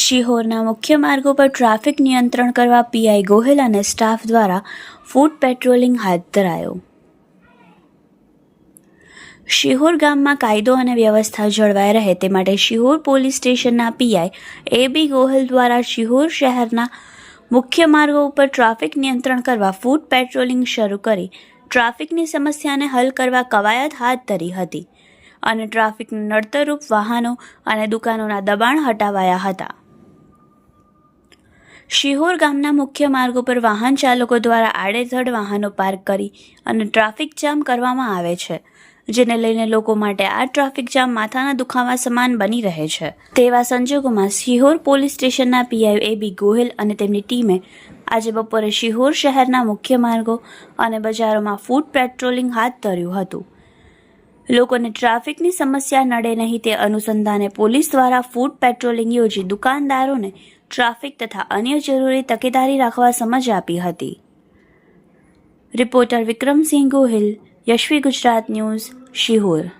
શિહોરના મુખ્ય માર્ગો પર ટ્રાફિક નિયંત્રણ કરવા પીઆઈ ગોહિલ અને સ્ટાફ દ્વારા ફૂટ પેટ્રોલિંગ હાથ ધરાયો. શિહોર ગામમાં કાયદો અને વ્યવસ્થા જળવાઈ રહે તે માટે શિહોર પોલીસ સ્ટેશનના પીઆઈ એ બી ગોહિલ દ્વારા શિહોર શહેરના મુખ્ય માર્ગો ઉપર ટ્રાફિક નિયંત્રણ કરવા ફૂટ પેટ્રોલિંગ શરૂ કરી ટ્રાફિકની સમસ્યાને હલ કરવા કવાયત હાથ ધરી હતી અને ટ્રાફિકને નડતરરૂપ વાહનો અને દુકાનોના દબાણ હટાવાયા હતા. શિહોર ગામના મુખ્ય માર્ગો પર વાહન ચાલકો દ્વારા આડેધડ વાહનો પાર્ક કરી અને ટ્રાફિક જામ કરવામાં આવે છે. જેને લઈને લોકો માટે આ ટ્રાફિક જામ માથાના દુખાવા સમાન બની રહે છે. તેવા સંજોગોમાં શિહોર પોલીસ સ્ટેશનના પીઆઈ એ બી ગોહિલ અને તેમની ટીમે આજે બપોરે શિહોર શહેરના મુખ્ય માર્ગો અને બજારોમાં ફૂડ પેટ્રોલિંગ હાથ ધર્યું હતું. લોકોને ટ્રાફિકની સમસ્યા નડે નહીં તે અનુસંધાને પોલીસ દ્વારા ફૂડ પેટ્રોલિંગ યોજી દુકાનદારોને ટ્રાફિક તથા અન્ય જરૂરી તકેદારી રાખવા સમજ આપી હતી. Reporter Vikramsinh Gohil, Yashvi Gujarat news Sihor